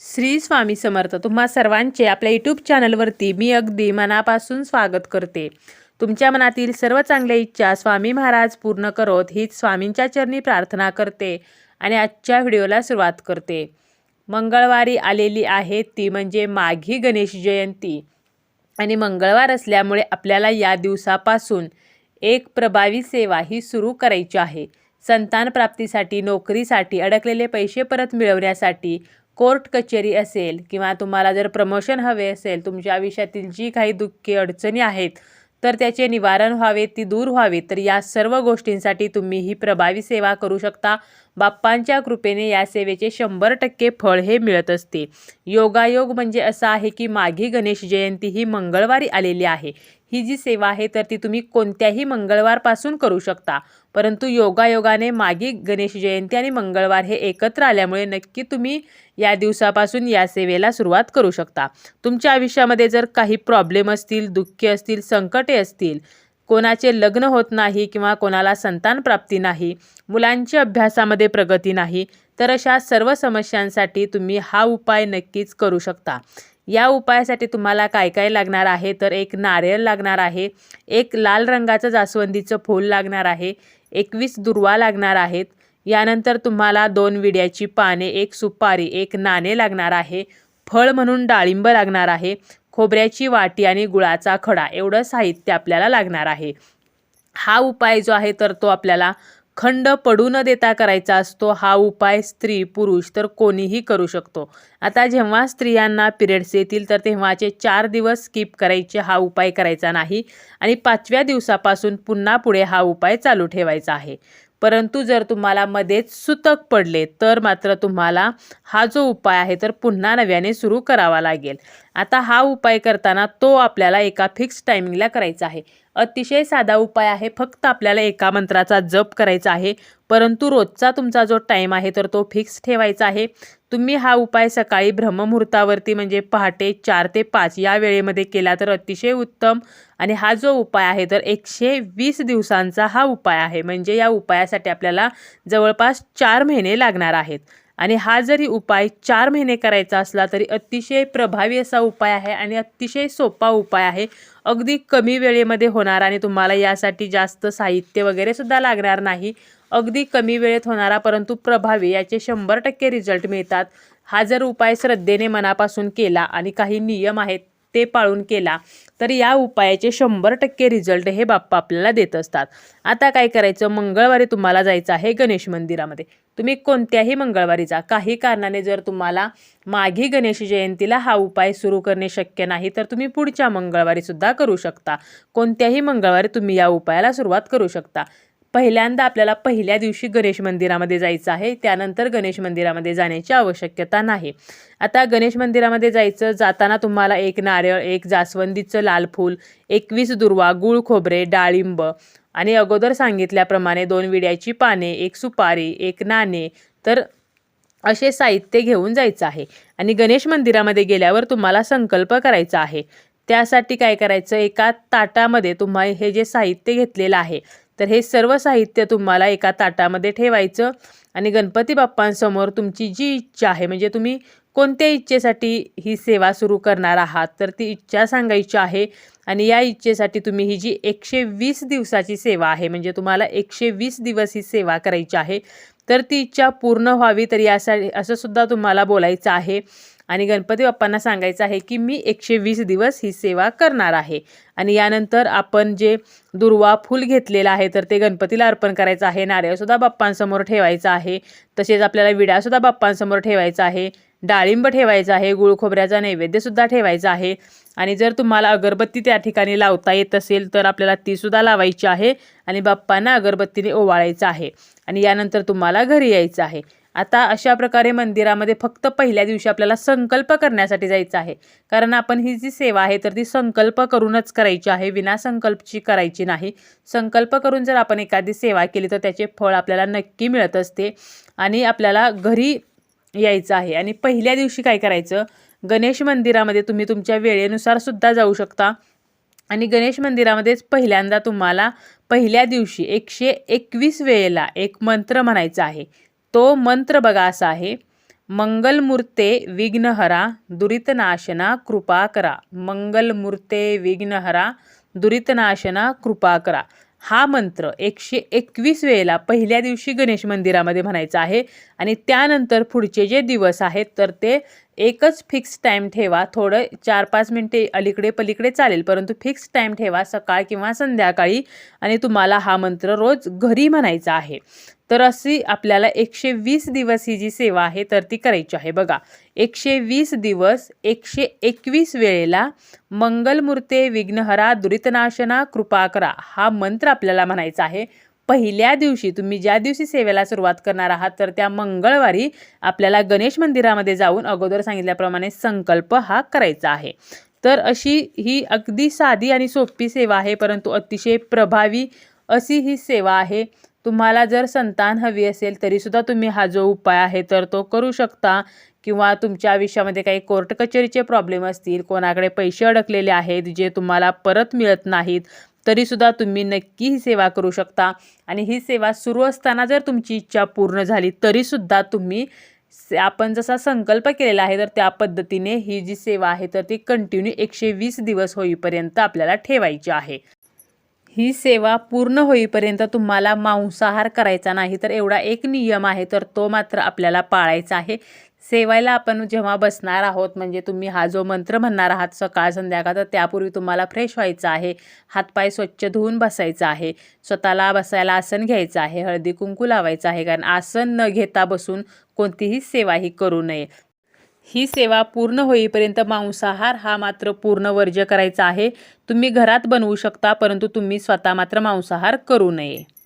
श्री स्वामी समर्थ तुम्हा सर्वांचे आपल्या यूट्यूब चॅनलवरती मी अगदी मनापासून स्वागत करते. तुमच्या मनातील सर्व चांगल्या इच्छा स्वामी महाराज पूर्ण करोत हीच स्वामींच्या चरणी प्रार्थना करते आणि आजच्या व्हिडिओला सुरुवात करते. मंगळवारी आलेली आहे ती म्हणजे माघी गणेश जयंती. आणि मंगळवार असल्यामुळे आपल्याला या दिवसापासून एक प्रभावी सेवा ही सुरू करायची आहे. संतान प्राप्तीसाठी नोकरीसाठी अडकलेले पैसे परत मिळवण्यासाठी कोर्ट कचेरी असेल किंवा तुम्हाला जर प्रमोशन हवे असेल तुमच्या आयुष्यातील जी काही दुःखी अडचणी आहेत तर त्याचे निवारण व्हावे ती दूर व्हावी. तर या सर्व गोष्टींसाठी तुम्ही ही प्रभावी सेवा करू शकता. बाप्पांच्या कृपेने या सेवेचे शंभर टक्के फळ हे मिळत असते. योगायोग म्हणजे असं आहे की माघी गणेश जयंती ही मंगळवारी आलेली आहे. ही जी सेवा आहे तर ती तुम्ही कोणत्याही मंगळवारपासून करू शकता. परंतु योगायोगाने मागी गणेश जयंती आणि मंगळवार हे एकत्र आल्यामुळे नक्की तुम्ही या दिवसापासून या सेवेला सुरुवात करू शकता. तुमच्या आयुष्यामध्ये जर काही प्रॉब्लेम असतील दुःखे असतील संकटे असतील कोणाचे लग्न होत नाही किंवा कोणाला संतान प्राप्ती नाही मुलांच्या अभ्यासामध्ये प्रगती नाही तर अशा सर्व समस्यांसाठी तुम्ही हा उपाय नक्कीच करू शकता. या उपायासाठी तुम्हाला काय काय लागणार आहे? तर एक नारळ लागणार आहे एक लाल रंगाचं जास्वंदीचं फूल लागणार आहे एकवीस दुर्वा लागणार आहेत. यानंतर तुम्हाला दोन विड्याची पाने एक सुपारी एक नाणे लागणार आहे. फळ म्हणून डाळिंब लागणार आहे. खोबऱ्याची वाटी आणि गुळाचा खडा एवढं साहित्य आपल्याला लागणार आहे. हा उपाय जो आहे तर तो आपल्याला खंड पडू न देता करायचा असतो हा उपाय स्त्री पुरुष तर कोणीही करू शकतो. आता जेव्हा स्त्रियांना पिरियड्स येतील तर तेव्हाचे चार दिवस स्किप करायचे हा उपाय करायचा नाही. आणि पाचव्या दिवसापासून पुन्हा पुढे हा उपाय चालू ठेवायचा आहे. परंतु जर तुम्हाला मध्येच सुतक पडले तर मात्र तुम्हाला हा जो उपाय आहे तर पुन्हा नव्याने सुरू करावा लागेल. आता हा उपाय करताना तो आपल्याला एका फिक्स टायमिंगला करायचा आहे. अतिशय साधा उपाय आहे. फक्त आपल्याला एका मंत्राचा जप करायचा आहे. परंतु रोजचा तुमचा जो टाईम आहे तर तो फिक्स ठेवायचा आहे. तुम्ही हा उपाय सकाळी ब्रह्ममुहूर्तावरती म्हणजे पहाटे चार ते पाच या वेळेमध्ये केला तर अतिशय उत्तम. आणि हा जो उपाय आहे तर एकशे वीस दिवसांचा हा उपाय आहे. म्हणजे या उपायासाठी आपल्याला जवळपास चार महिने लागणार आहेत. आणि हा जरी उपाय चार महिने करायचा असला तरी अतिशय प्रभावी असा उपाय आहे आणि अतिशय सोपा उपाय आहे. अगदी कमी वेळेमध्ये होणार आणि तुम्हाला यासाठी जास्त साहित्य वगैरे सुद्धा लागणार नाही. अगदी कमी वेळेत होणारा परंतु प्रभावी याचे शंभर टक्के रिझल्ट मिळतात. हा जर उपाय श्रद्धेने मनापासून केला आणि काही नियम आहेत ते पाळून केला तर या उपायाचे शंभर टक्के रिझल्ट हे बाप्पा आपल्याला देत असतात. आता काय करायचं? मंगळवारी तुम्हाला जायचं आहे गणेश मंदिरामध्ये. तुम्ही कोणत्याही मंगळवारी जा. काही कारणाने जर तुम्हाला माघी गणेश जयंतीला हा उपाय सुरू करणे शक्य नाही तर तुम्ही पुढच्या मंगळवारीसुद्धा करू शकता. कोणत्याही मंगळवारी तुम्ही या उपायाला सुरुवात करू शकता. पहिल्यांदा आपल्याला पहिल्या दिवशी गणेश मंदिरामध्ये जायचं आहे त्यानंतर गणेश मंदिरामध्ये जाण्याची आवश्यकता नाही. आता गणेश मंदिरामध्ये जायचं जाताना तुम्हाला एक नारळ एक जास्वंदीचं लाल फूल एकवीस दुर्वा गुळ खोबरे डाळिंब आणि अगोदर सांगितल्याप्रमाणे दोन विड्याची पाने एक सुपारी एक नाणे तर असे साहित्य घेऊन जायचं आहे. आणि गणेश मंदिरामध्ये गेल्यावर तुम्हाला संकल्प करायचा आहे. त्यासाठी काय करायचं? एका ताटामध्ये तुम्हाला हे जे साहित्य घेतलेलं आहे तर हे सर्व साहित्य तुम्हाला एका ताटामध्ये ठेवायचं आणि गणपती बाप्पांसमोर तुमची जी इच्छा आहे म्हणजे तुम्ही कोणत्या इच्छेसाठी ही सेवा सुरू करणार आहात तर ती इच्छा सांगायची आहे आणि या इच्छेसाठी तुम्ही ही जी एकशे वीस दिवसाची सेवा आहे म्हणजे तुम्हाला एकशे वीस दिवस ही सेवा करायची आहे तर ती इच्छा पूर्ण व्हावी. तर यासाठी असंसुद्धा तुम्हाला बोलायचं आहे. आणि गणपती बाप्पांना सांगायचं आहे की मी एकशे वीस दिवस ही सेवा करणार आहे. आणि यानंतर आपण जे दुर्वा फूल घेतलेलं आहे तर ते गणपतीला अर्पण करायचं आहे. नारळसुद्धा बाप्पांसमोर ठेवायचं आहे. तसेच आपल्याला विड्यासुद्धा बाप्पांसमोर ठेवायचा आहे. डाळिंब ठेवायचं आहे. गुळ खोबऱ्याचा नैवेद्यसुद्धा ठेवायचा आहे. आणि जर तुम्हाला अगरबत्ती त्या ठिकाणी लावता येत असेल तर आपल्याला तीसुद्धा लावायची आहे आणि बाप्पांना अगरबत्तीने ओवाळायचं आहे. आणि यानंतर तुम्हाला घरी यायचं आहे. आता अशा प्रकारे मंदिरामध्ये फक्त पहिल्या दिवशी आपल्याला संकल्प करण्यासाठी जायचं आहे. कारण आपण ही जी सेवा आहे तर ती संकल्प करूनच करायची आहे. विना संकल्पची करायची नाही. संकल्प करून जर आपण एखादी सेवा केली तर त्याचे फळ आपल्याला नक्की मिळत असते. आणि आपल्याला घरी यायचं आहे. आणि पहिल्या दिवशी काय करायचं? गणेश मंदिरामध्ये तुम्ही तुमच्या वेळेनुसार सुद्धा जाऊ शकता. आणि गणेश मंदिरामध्येच पहिल्यांदा तुम्हाला पहिल्या दिवशी एकशे एकवीस वेळेला एक मंत्र म्हणायचा आहे. तो मंत्र बघा असा आहे मंगलमूर्ते विघ्नहरा दुरितनाशना कृपा करा. मंगलमूर्ते विघ्नहरा दुरितनाशना कृपा करा. हा मंत्र एकशे एकवीस वेळेला पहिल्या दिवशी गणेश मंदिरामध्ये म्हणायचा आहे आणि त्यानंतर पुढचे जे दिवस आहेत तर ते एकच फिक्स टाईम ठेवा. थोडं चार पाच मिनटे अलीकडे पलीकडे चालेल परंतु फिक्स टाईम ठेवा सकाळ किंवा संध्याकाळी आणि तुम्हाला हा मंत्र रोज घरी म्हणायचा आहे. तर अशी आपल्याला एकशे वीस दिवस ही जी सेवा आहे तर ती करायची आहे. बघा एकशे वीस दिवस एकशे एकवीस वेळेला मंगलमूर्ते विघ्नहरा दुरितनाशना कृपा करा हा मंत्र आपल्याला म्हणायचा आहे. पहिल्या दिवशी तुम्ही ज्या दिवशी सेवेला सुरुवात करणार आहात तर त्या मंगळवारी आपल्याला गणेश मंदिरामध्ये जाऊन अगोदर सांगितल्याप्रमाणे संकल्प हा करायचा आहे. तर अशी ही अगदी साधी आणि सोपी सेवा आहे परंतु अतिशय प्रभावी अशी ही सेवा आहे. तुम्हाला जर संतान हवी असेल तरीसुद्धा तुम्ही हा जो उपाय आहे तर तो करू शकता. किंवा तुमच्या आयुष्यामध्ये काही कोर्ट कचेरीचे प्रॉब्लेम असतील कोणाकडे पैसे अडकलेले आहेत जे तुम्हाला परत मिळत नाहीत तरीसुद्धा तुम्ही नक्की ही सेवा करू शकता. आणि ही सेवा सुरू असताना जर तुमची इच्छा पूर्ण झाली तरीसुद्धा तुम्ही आपण जसा संकल्प केलेला आहे तर त्या पद्धतीने ही जी सेवा आहे तर ती कंटिन्यू एकशे वीस दिवस होईपर्यंत आपल्याला ठेवायची आहे. ही सेवा पूर्ण होईपर्यंत तुम्हाला मांसाहार करायचा नाही. तर एवढा एक नियम आहे तर तो मात्र आपल्याला पाळायचा आहे. सेवायला आपण जेव्हा बसणार आहोत म्हणजे तुम्ही हा जो मंत्र म्हणणार आहात सकाळ संध्याकाळ तर त्यापूर्वी तुम्हाला फ्रेश व्हायचं आहे. हातपाय स्वच्छ धुवून बसायचं आहे. स्वतःला बसायला आसन घ्यायचं आहे. हळदी कुंकू लावायचं आहे. कारण आसन न घेता बसून कोणतीही सेवा ही करू नये. ही सेवा पूर्ण होईपर्यंत मांसाहार हा मात्र पूर्ण वर्ज्य करायचा आहे. तुम्ही घरात बनवू शकता परंतु तुम्ही स्वतः मात्र मांसाहार करू नये.